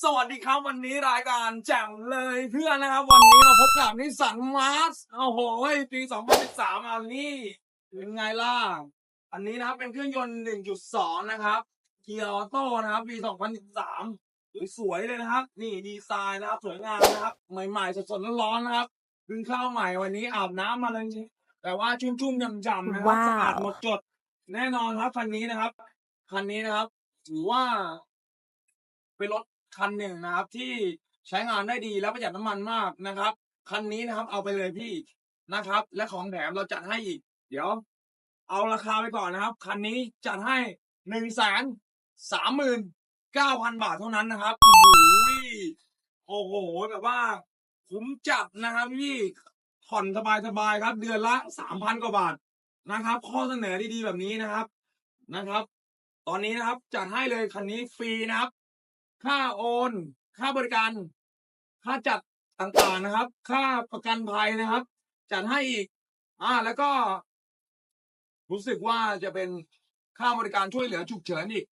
สวัสดีครับวันนี้รายการแจ่มเลยเพื่อนนะครับ วันนี้มาพบกับนิสสันมาร์สโอ้โหปี 2013อันนี้เป็นไงล่ะ อันนี้นะครับเป็นเครื่องยนต์ 1.2 นะครับ เกียร์ออโต้นะครับ ปี 2013 สวยๆเลยนะครับ นี่ดีไซน์นะครับ สวยงามนะครับ ใหม่ๆ สดๆร้อนๆนะครับเพิ่งเข้าใหม่วันนี้อาบน้ำมาเลยแต่ว่าชุ่มๆจำๆนะครับว้าวสะอาดหมดจดแน่นอนครับคันนี้นะครับคันนี้นะครับ ถือว่าเป็นรถ คันหนึ่งนะครับ ที่ใช้งานได้ดีและประหยัดน้ำมันมากนะครับ คันนี้นะครับ เอาไปเลยพี่นะครับ และของแถมเราจัดให้อีก เดี๋ยว เอาราคาไปก่อนนะครับ คันนี้จัดให้หนึ่งแสนสามหมื่นเก้าพันบาทเท่านั้นนะครับโอ้โหโอ้โหแบบว่าคุ้มจัดนะครับพี่ผ่อนสบายๆครับ เดือนละสามพันกว่าบาทนะครับ ข้อเสนอดีๆแบบนี้นะครับนะครับ ตอนนี้นะครับจัดให้เลยคันนี้ฟรีนะครับ ค่าโอน ค่าบริการ ค่าจัดต่างๆนะครับ ค่าประกันภัยนะครับ จัดให้อีก อ่า แล้วก็ รู้สึกว่าจะเป็นค่าบริการช่วยเหลือฉุกเฉินอีก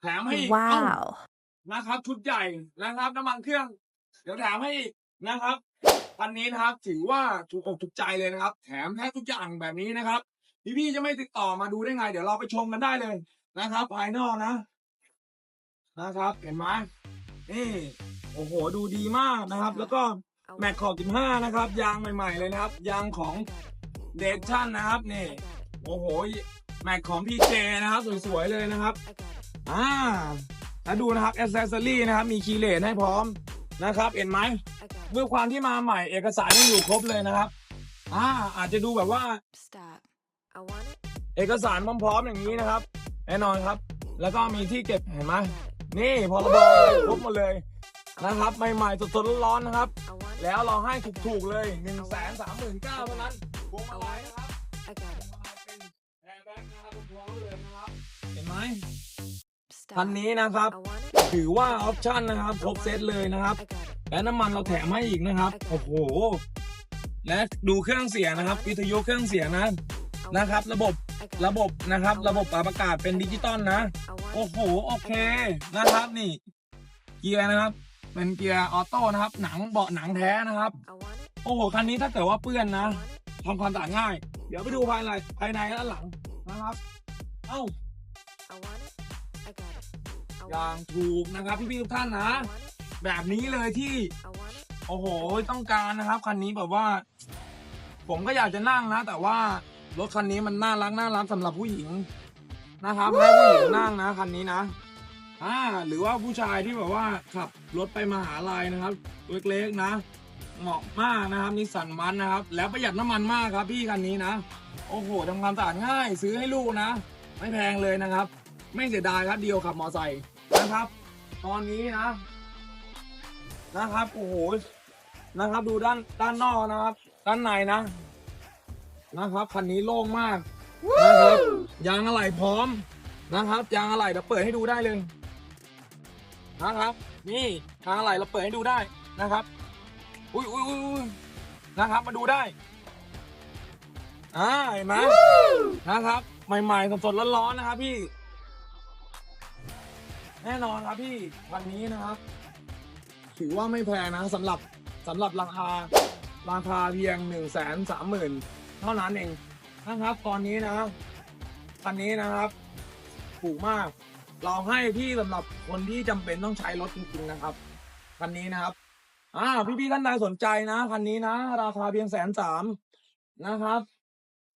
แถมให้อีกว้าเอ้าวนะครับ ชุดใหญ่นะครับ น้ำมันเครื่อง เดี๋ยวแถมให้อีกนะครับอันนี้นะครับ ถือว่าถูกอกถูกใจเลยนะครับ แถมแทบทุกอย่างแบบนี้นะครับ พี่ๆจะไม่ติดต่อมาดูได้ไง เดี๋ยวเราไปชมกันได้เลยนะครับ ภายนอกนะ นะครับ เห็นไหม นี่โอ้โหดูดีมากนะครับ แล้วก็แม็กขอบ15 นะครับ ยางใหม่ๆเลยนะครับ ยางของเดชั่นนะครับนี่โอ้โหแม็กของพีเจนะครับ สวยๆเลยนะครับอ่าแล้วดูนะครับอ c เซสซอรี่นะครับ มีคีย์เลนให้พร้อมนะครับเห็นไหมด้วยความที่มาใหม่เอกสารยังอยู่ครบเลยนะครับอ่าอาจจะดูแบบว่า Stop. I want it. เอกสารพร้อมๆอย่างนี้นะครับ แน่นอนครับ แล้วก็มีที่เก็บเห็นไหม นี่พรบครบหมดเลยนะครับ ใหม่ๆสดๆร้อนๆนะครับ I want it. แล้วเราให้ถูกๆเลย1นึ่งแสนสามหมื่นเก้าเท่านั้นพวงมาลัยนะครับ I got พว it. งมาลัยเป็นแอร์แบ็กนะครับพร้อมเลยนะครับเห็นไหม Stop. คันนี้นะครับ I want it. ถือว่าออปชั่นนะครับครบเซตเลยนะครับ I got it. และน้ำมันเราแถมให้อีกนะครับ โอ้โห และดูเครื่องเสียงนะครับ วิทยุเครื่องเสียงนะ I want นะครับระบบ it. I got ระ it. บบนะครับ ระบบปรับอากาศเป็นดิจิตอลนะ I want โอ้โห โอเคนะครับนี่ เกียร์นะครับ เป็นเกียร์ออโต้นะครับ หนังเบาะหนังแท้นะครับ โอ้โหคันนี้ถ้าเกิดว่าเปื้อนนะทำความสะอาดง่าย เดี๋ยวไปดูภายในภายในด้านหลังนะครับ เอ้าอย่างถูกนะครับพี่ๆทุกท่านนะ แบบนี้เลยที่ โอ้โหต้องการนะครับคันนี้แบบว่า ผมก็อยากจะนั่งนะ แต่ว่ารถคันนี้มันน่ารักน่ารักสำหรับผู้หญิง นะครับให้ผู้หญิงนั่งนะคันนี้นะอ่าหรือว่าผู้ชายที่แบบว่าขับรถไปมหาลัยนะครับเล็กๆนะ เหมาะมากนะครับนิสสันมันนะครับ แล้วประหยัดน้ำมันมากครับพี่คันนี้นะ โอ้โหทำความสะอาดง่าย ซื้อให้ลูกนะ ไม่แพงเลยนะครับ ไม่เสียดายครับเดียวขับมอไซค์นะครับ ตอนนี้นะ นะครับโอ้โหนะครับ ดูด้านด้านนอกนะครับ ด้านในนะ นะครับคันนี้โล่งมากนะครับ ยางอะไหล่พร้อมนะครับ ยางอะไหล่เราเปิดให้ดูได้เลยนะครับ นี่ยางอะไหล่เราเปิดให้ดูได้นะครับอุ้ยอุ้ยอุ้ยอุ้ยนะครับ มาดูได้อ่าเห็นไหมนะครับ ใหม่ๆสดๆร้อนๆนะครับพี่ แน่นอนครับพี่วันนี้นะครับ ถือว่าไม่แพงนะสำหรับสำหรับราคาราคาเพียงหนึ่งแสนสามหมื่นเท่านั้นเองนะครับตอนนี้นะ คันนี้นะครับถูกมาก เราให้ที่สำหรับคนที่จำเป็นต้องใช้รถจริงๆนะครับคันนี้นะครับ อ่า พี่ๆท่านใดสนใจนะคันนี้นะ ราคาเพียงแสนสามนะครับ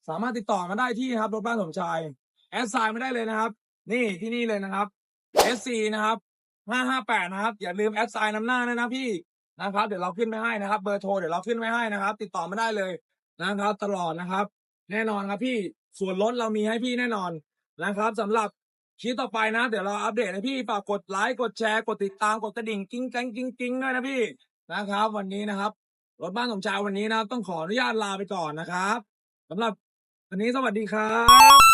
สามารถติดต่อมาได้ที่ครับรถบ้านสมชายแอดไซน์ไม่ได้เลยนะครับ นี่ที่นี่เลยนะครับ SC นะครับห้าห้าแปดนะครับ อย่าลืมแอดไซน์นำหน้าด้วยนะพี่นะครับ เดี๋ยวเราขึ้นไปให้นะครับ เบอร์โทรเดี๋ยวเราขึ้นไว้ให้นะครับ ติดต่อมาได้เลยนะครับ ตลอดนะครับ แน่นอนครับพี่ ส่วนลดเรามีให้พี่แน่นอนนะครับสำหรับคลิปต่อไปนะ เดี๋ยวเราอัปเดตให้พี่ฝากกดไลค์กดแชร์กดติดตามกดกระดิ่งกิ้งแกงกิ้งกิ้งด้วยนะพี่นะครับ วันนี้นะครับรถบ้านสมชายวันนี้นะครับต้องขออนุญาตลาไปก่อนนะครับสำหรับวันนี้สวัสดีครับ